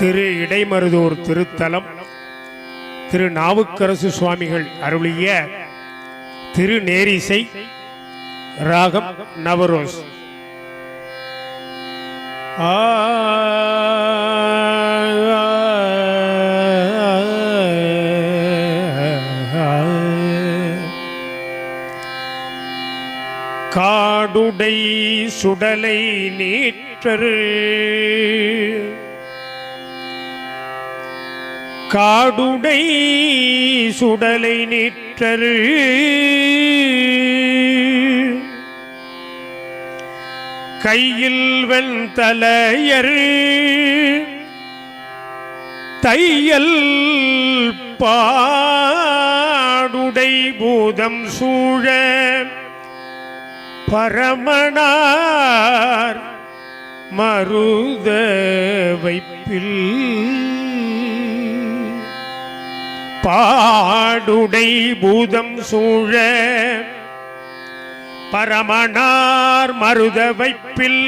திரு இடைமருதூர் திருத்தலம் திரு நாவுக்கரசு சுவாமிகள் அருளிய திருநேரிசை ராகம் நவரோஸ் ஆ காடுடை சுடலை நீற்றரு காடுடை சுடலை நீற்றரு கையில் வெண்தலையர் தையல் பாடுடை பூதம் சூழ. பரமணார் மருத வைப்பில். பாடுடை பூதம் சூழ பரமனார் மருத வைப்பில்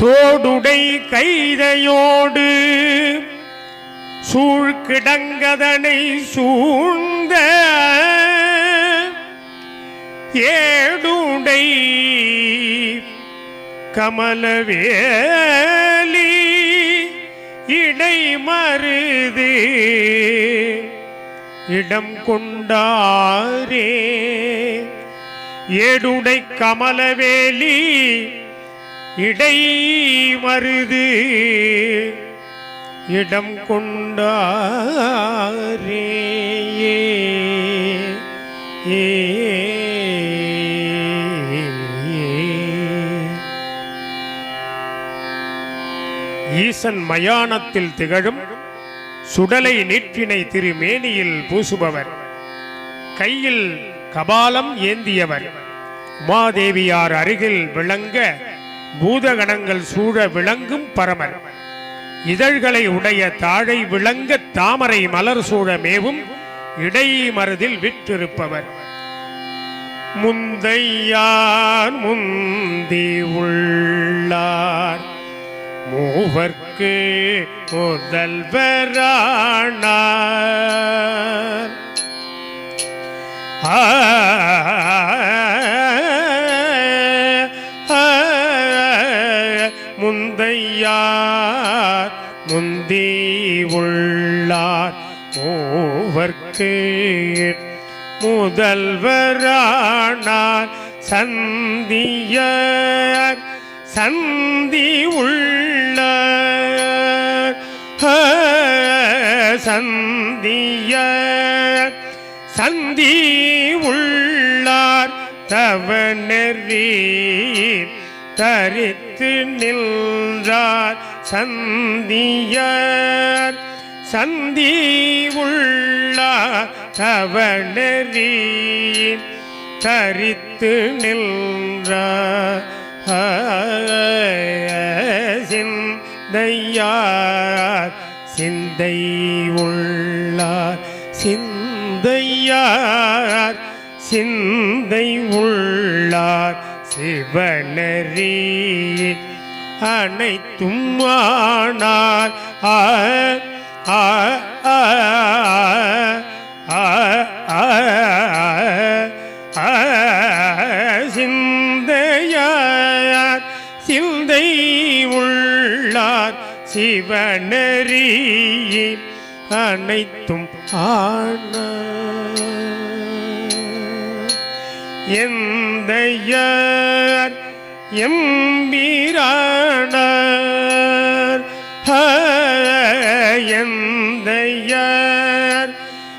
தோடுடை கைதையோடு சூழ்கிடங்கதனை சூழ்ந்த ஏடுடை கமலவே இடை மருது. இடம் கொண்டாரே. ஏடுடை கமலவேலி. இடை மருது. இடம் கொண்டாரே. ஏ அரசன் மயானத்தில் திகழும் சுடலை நீற்றினை திருமேனியில் பூசுபவர். கையில் கபாலம் ஏந்தியவர். உமாதேவியார் அருகில் விளங்க பூதகணங்கள் சூழ விளங்கும் பரமர். இதழ்களை உடைய தாழை விளங்க தாமரை மலர் சூழ மேவும் இடை மருதில் விற்றிருப்பவர் முந்தையார் முந்தி உள்ளார். மூவர்க்கு முதல்வரான முந்தையார் முந்தி உள்ளார் மூவர்க்கு முதல்வரானார். சந்தியர் சந்தி உள்ள சந்திய சந்தி உள்ளார் தவநெறி தரித்து நின்றார் சந்தியர் சந்தி உள்ளார் தவநெறி தரித்து நின்றார் சிந்த சிந்தையார் சிந்தை உள்ளார். சிந்தையார் சிந்தை உள்ளார். சிவனரே அனைத்தும் ஆனார். ஆ ஆ சிவனரி அனைத்தும் ஆன. எந்த எம்பீரானார். எந்த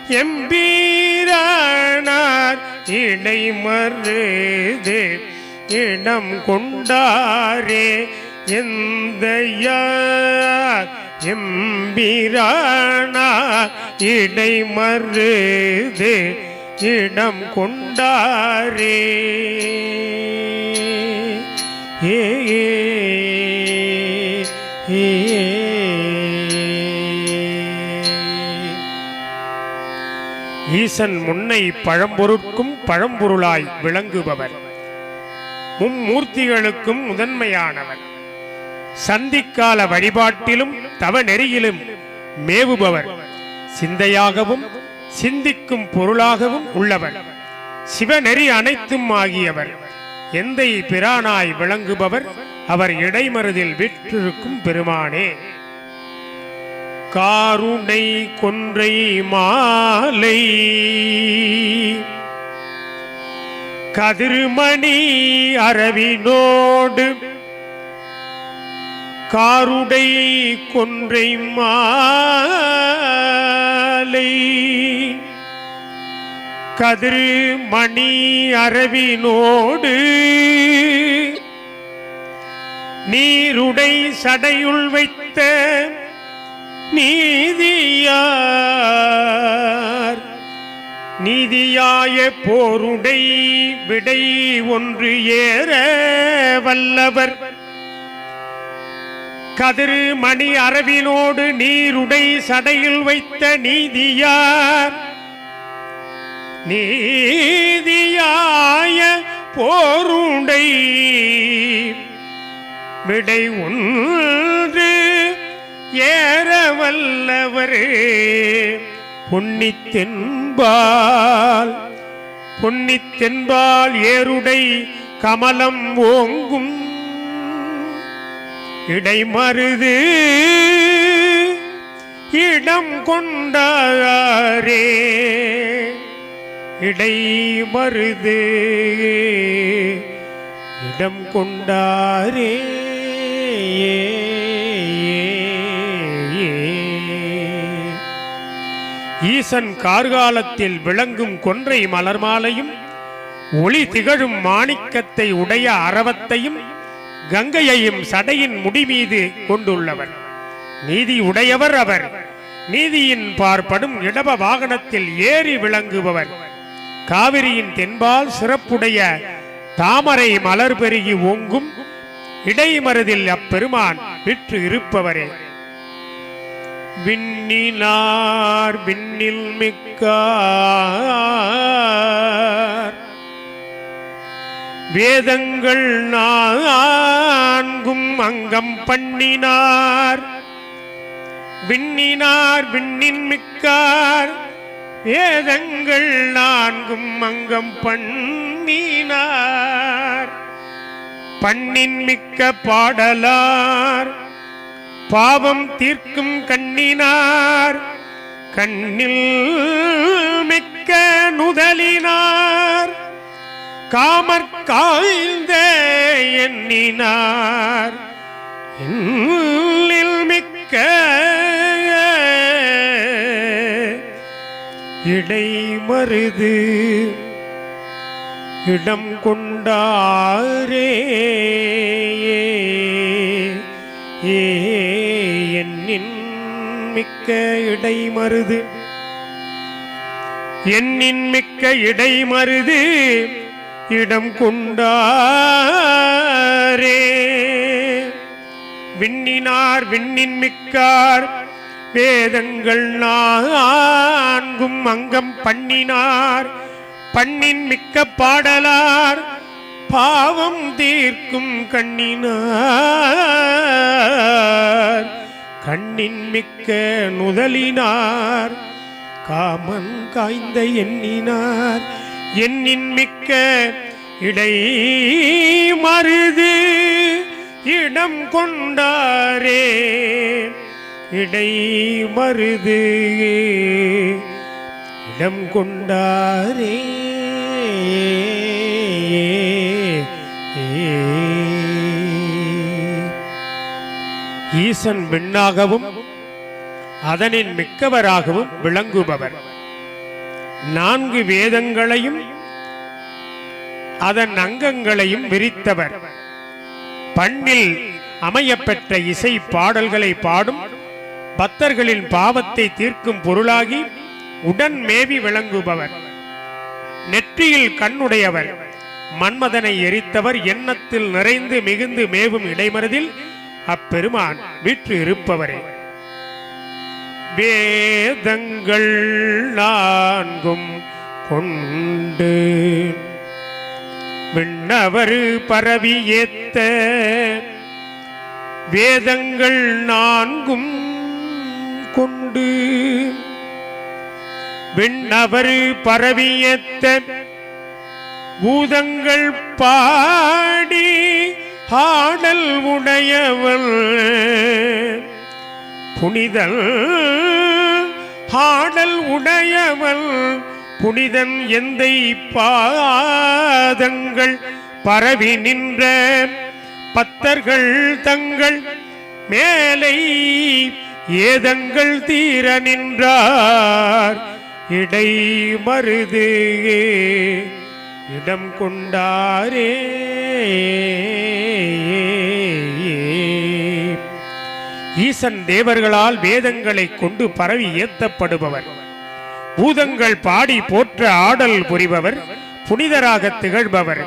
எம்பீரானார். இடை மருது இடம் கொண்டாரே. எந்தையார் எம்பிரானா இடை மருது இடம் கொண்டாரே. ஏ ஏ, ஈசன் முன்னை பழம்பொருட்கும் பழம்பொருளாய் விளங்குபவர். மும்மூர்த்திகளுக்கும் முதன்மையானவர். சந்திக்கால வழிபாட்டிலும் தவ நெறியிலும் மேவுபவர். சிந்தையாகவும் சிந்திக்கும் பொருளாகவும் உள்ளவர். சிவநெறி அனைத்தும் ஆகியவர். எந்தை பிரானாய் விளங்குபவர் அவர் இடைமருதில் விற்றிருக்கும் பெருமானே. காருணை கொன்றை மாலை. கதிர்மணி அரவினோடு காருடை கொன்றை மாலை. கதிர் மணி அரவினோடு நீருடை சடையுள் வைத்த நீதியார். நீதியாய போருடை விடை ஒன்று ஏற வல்லவர். கதிர் மணி அரவினோடு நீருடை சடையில் வைத்த நீதியார். நீதியாய போருடை விடை ஒன்று ஏற வல்லவரே பொன்னித்தென்பால் பொன்னித்தென்பால் ஏருடை கமலம் ஓங்கும் இடைமருது இடம் கொண்டாரே இடைமருது இடம் கொண்டாரே. ஈசன் கார்காலத்தில் விளங்கும் கொன்றை மலர்மாலையும் ஒளி திகழும் மாணிக்கத்தை உடைய அறவத்தையும் கங்கையையும் சடையின் முடி மீது கொண்டுள்ளவர் நீதி உடையவர் அவர். நீதியின் பார்ப்படும் இடப வாகனத்தில் ஏறி விளங்குபவர். காவிரியின் தென்பால் சிறப்புடைய தாமரை மலர் பெருகி ஓங்கும் இடைமருதில் அப்பெருமான் விற்று இருப்பவரே. விண்ணினார் விண்ணில் மிக்கார் வேதங்கள் நான்கும் அங்கம் பண்ணினார். விண்ணினார் விண்ணின் மிக்கார். வேதங்கள் நான்கும் அங்கம் பண்ணினார். பண்ணின் மிக்க பாடலார். பாவம் தீர்க்கும் கண்ணினார். கண்ணில் மிக்க நுதலினார். காமற் எண்ணினார். எண்ணில் மிக்க இடைமருது இடம் கொண்டாரே. ஏ எண்ணின் மிக்க இடை மருது. எண்ணின் மிக்க இடை மருது இடம் கொண்டாரே. விண்ணினார் விண்ணின் மிக்கார் வேதங்கள் நான்கும் அங்கம் பண்ணினார். பண்ணின் மிக்க பாடலார் பாவம் தீர்க்கும் கண்ணினார். கண்ணின் மிக்க நுதலினார் காமன் காய்ந்த எண்ணினார். எண்ணின் மிக்க இடை மருது இடம் கொண்டாரே. இடை மருது இடம் கொண்டாரே. ஈசன் பெண்ணாகவும் அதனின் மிக்கவராகவும் விளங்குபவர். நான்கு வேதங்களையும் அதன் அங்கங்களையும் விரித்தவர். பண்ணில் அமையப்பெற்ற இசை பாடல்களை பாடும் பக்தர்களின் பாவத்தை தீர்க்கும் பொருளாகி உடன் மேவி விளங்குபவர். நெற்றியில் கண்ணுடையவர் மன்மதனை எரித்தவர் எண்ணத்தில் நிறைந்து மிகுந்து மேவும் இடைமருதில் அப்பெருமான் வீற்று இருப்பவரே வேதங்கள் நான்கும் கொண்டு. விண்ணவர் பரவி ஏத்த வேதங்கள் நான்கும் கொண்டு. விண்ணவர் பரவியத்த பூதங்கள் பாடி ஆடல் உடையவள். புனிதல் ஆடல் உடையவள் புனிதன் எந்தை பாதங்கள் பரவி நின்ற பத்தர்கள் தங்கள் மேலை ஏதங்கள் தீர நின்றார். இடை மருது இடம் கொண்டாரே. ஈசன் தேவர்களால் வேதங்களை கொண்டு பரவி ஏத்தப்படுபவர். பூதங்கள் பாடி போற்ற ஆடல் புரிபவர் புனிதராக திகழ்பவர்.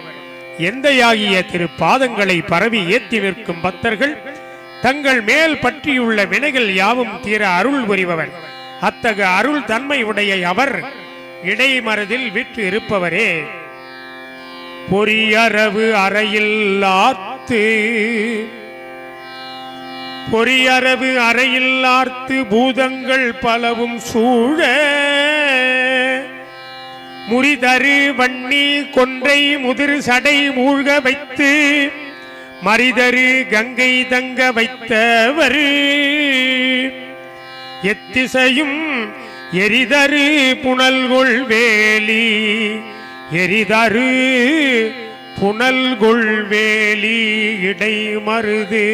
எந்தையாகிய திரு பாதங்களை பரவி ஏத்தி நிற்கும் பக்தர்கள் தங்கள் மேல் பற்றியுள்ள வினைகள் யாவும் தீர அருள் புரிபவர். அத்தகு அருள் தன்மை உடைய அவர் இடைமரதில் விற்று இருப்பவரே. பொறியரவு அறையில் ஆத்து பொறியரவு அறையில்லார்த்து பூதங்கள் பலவும் சூழ. முறிதரு வன்னி கொன்றை முதிர் சடை மூழ்க வைத்து மரிதரு கங்கை தங்க வைத்தவர். எத்திசையும் எரிதரு புனல்கொள் வேலி எரிதரு புனல்கொள் வேலி இடை மருது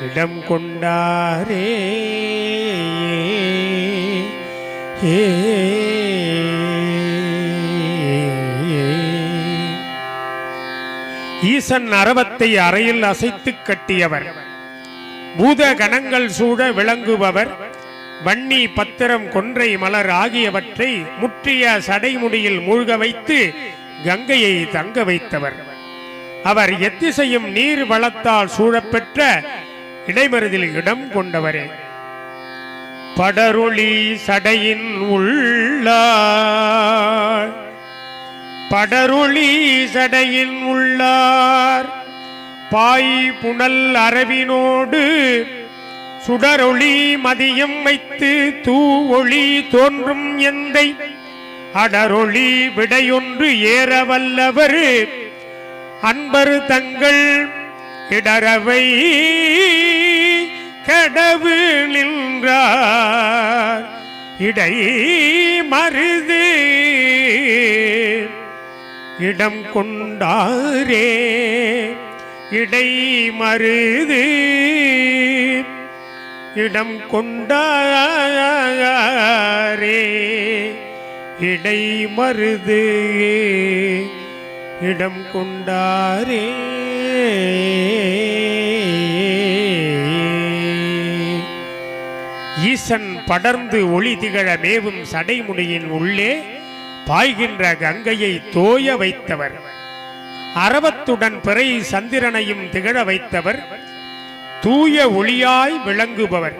இடம் கொண்டாரே. ஏ ஈசன் அரவத்தை அறையில் அசைத்து கட்டியவர். பூத கணங்கள் சூழ விளங்குபவர். வன்னி பத்திரம் கொன்றை மலர் ஆகியவற்றை முற்றிய சடைமுடியில் மூழ்க வைத்து கங்கையை தங்க வைத்தவர். அவர் எத்திசையும் நீர் வளத்தால் சூழப்பெற்ற இடைமருதில் இடம் கொண்டவரே. படருளி சடையின் உள்ளார். படருளி சடையின் உள்ளார். பாய் புனல் அரவினோடு சுடரொளி மதியம் வைத்து தூ ஒளி தோன்றும் எந்தை. அடரொளி விடையொன்று ஏற வல்லவர் அன்பர் தங்கள் இடரவை கடவு நின்றார். இடை மருது இடம் கொண்டாரே. இடை மருது இடம் கொண்டாரே. இடை மருது இடம் கொண்டாரே. ஈசன் படர்ந்து ஒளி திகழ மேவும் சடைமுடியின் உள்ளே பாய்கின்ற கங்கையை தோய வைத்தவர். அரவத்துடன் பிறை சந்திரனையும் திகழ வைத்தவர். தூய ஒளியாய் விளங்குபவர்.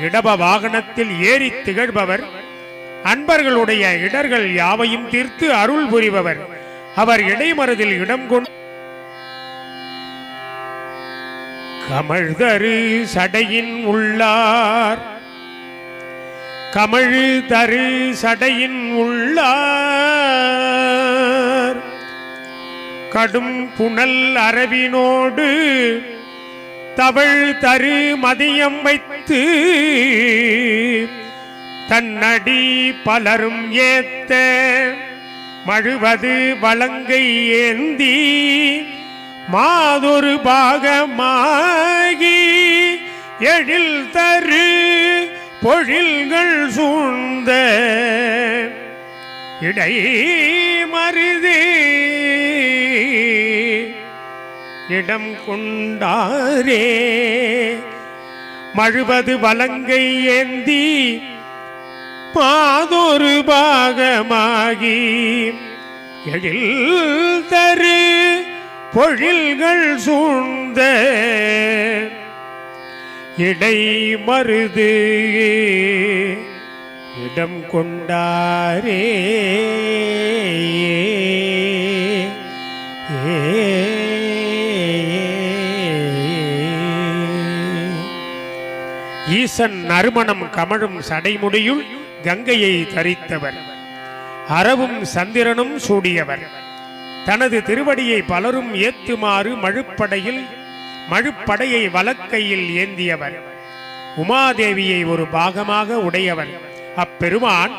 இடப வாகனத்தில் ஏறி திகழ்பவர். அன்பர்களுடைய இடர்கள் யாவையும் தீர்த்து அருள் புரிபவர். அவர் இடைமருதில் இடம் கொண்டு கமழ்தரு சடையின் உள்ளார். கமழ் தரு சடையின் உள்ளார். கடும் புனல் அரவினோடு தவழ் தரு மதியம் வைத்து தன்னடி பலரும் ஏத்த மழுவது வழங்கை ஏந்தி மாதொரு பாகமாகி எழில் தரு பொழில்கள் சூழ்ந்த இடை மருதி இடம் கொண்டாரே. மழுவது வலங்கை ஏந்தி பாதொரு பாகமாகி எழில் தரு பொழில்கள் சூழ்ந்த இடை மருது. இடம் கொண்டாரே. ஈசன் நறுமணம் கமழும் சடைமுடியுள் கங்கையை தரித்தவர். அரவும் சந்திரனும் சூடியவர். தனது திருவடியை பலரும் ஏத்துமாறு மழுப்படையில் மழுப்படையை வலக்கையில் ஏந்தியவர். உமாதேவியை ஒரு பாகமாக உடையவர் அப்பெருமான்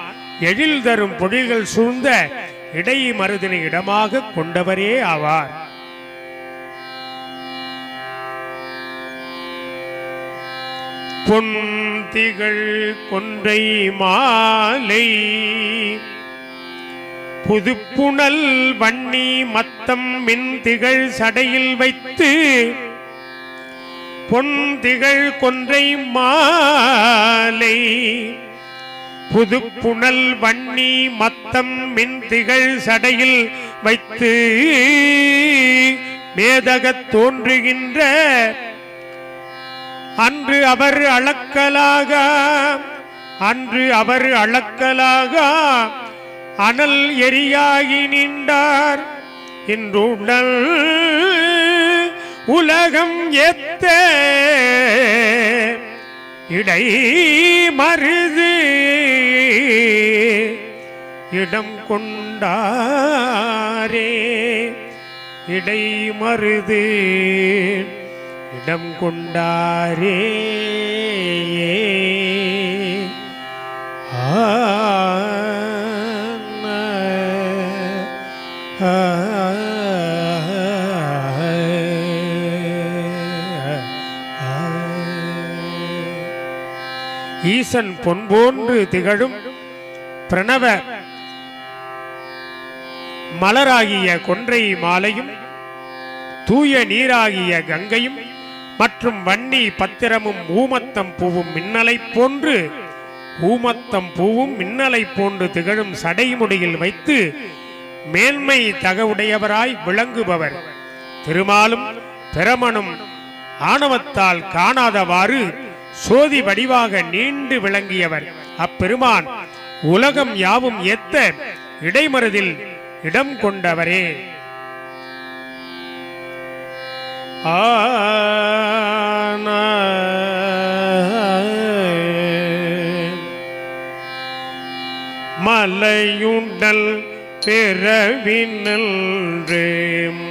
எழில் தரும் பொழில்கள் சூழ்ந்த இடை மருதினை இடமாக கொண்டவரே ஆவார். பொந்திகள் கொன்றை மாலை புதுப்புணல் வன்னி மத்தம் மின் திகழ் சடையில் வைத்து பொன் திகழ் கொன்றை மாலை. புதுப்புணல் வன்னி மத்தம் மின் திகழ் சடையில் வைத்து மேதகத் தோன்றுகின்ற அன்று அவர் அளக்கலாக அன்று அவர் அளக்கலாக அனல் எரியாகி நின்றார் இன்றுடல் உலகம் எத்த இடை மருது. இடம் கொண்டாரே இடை மருது. இடம் கொண்டாரே. ஈசன் பொன்போன்று திகழும் பிரணவ மலராகிய கொன்றை மாலையும் தூய நீராகிய கங்கையும் மற்றும் வன்னி பத்திரமும் ஊமத்தம் பூவும் மின்னலை போன்று ஊமத்தம் பூவும் மின்னலை போன்று திகழும் சடைமுடியில் வைத்து மேன்மை தகவுடையவராய் விளங்குபவர். திருமாலும் பிரமனும் ஆணவத்தால் காணாதவாறு சோதி வடிவாக நீண்டு விளங்கியவர். அப்பெருமான் உலகம் யாவும் எத்த இடைமருதில் இடம் கொண்டவரே. ஆன மலையுண்டல் பிறவினல்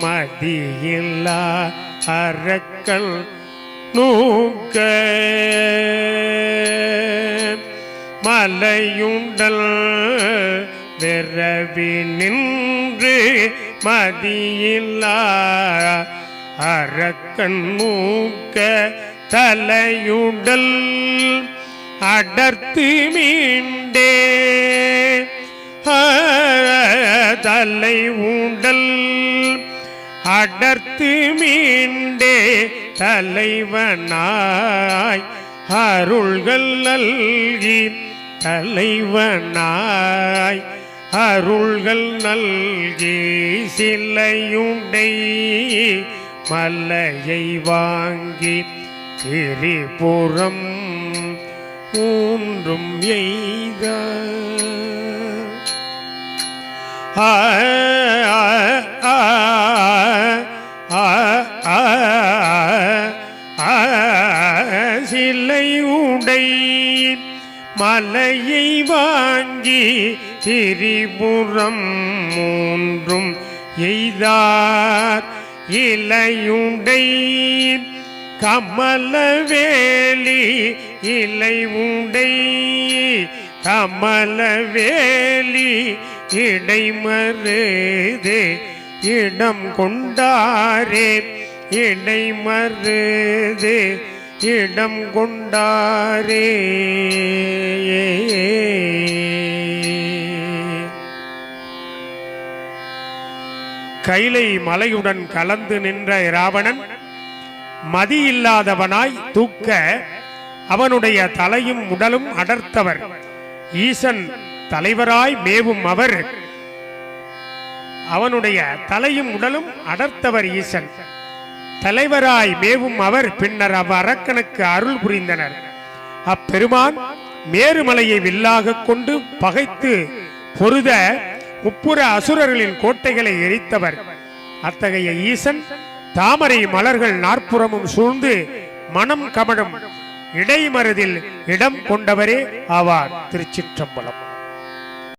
மதியில்லா அரக்கல் நூக்க மலையுண்டல் பிறவி நின்று மதியில்லா அறக்கண் மூக்க தலையுடல் அடர்த்து மீண்டே தலை உண்டல் அடர்த்து மீண்டே தலைவனாய் அருள்கள் நல்கி தலைவனாய் அருள்கள் நல்கி சிலையுண்டை மலையை வாங்கி திரிபுறம் ஊன்றும் எய்த. ஆ, மலையை வாங்கி திரிபுரம் மூன்றும் எய்தார். இலையுண்டை கமலவேலி இலை உண்டை கமலவேலி இடைமருது இடம் கொண்டாரே இடைமருது இடம் கொண்டாரே. கைலை மலையுடன் கலந்து நின்ற இராவணன் மதியில்லாதவனாய் தூக்க அவனுடைய தலையும் உடலும் அடர்த்தவர். ஈசன் தலைவராய் மேவும் அவர். அவனுடைய தலையும் உடலும் அடர்த்தவர் ஈசன். தலைவராய் மேவும் அவர் பின்னர் அவ் அரக்கனுக்கு அருள் புரிந்தனர். அப்பெருமான் மேருமலையை வில்லாக கொண்டு பகைத்து பொருத முப்புற அசுரர்களின் கோட்டைகளை எரித்தவர். அத்தகைய ஈசன் தாமரை மலர்கள் நாற்புறமும் சூழ்ந்து மனம் கமழும் இடைமருதில் இடம் கொண்டவரே ஆவார். திருச்சிற்றம்பலம்.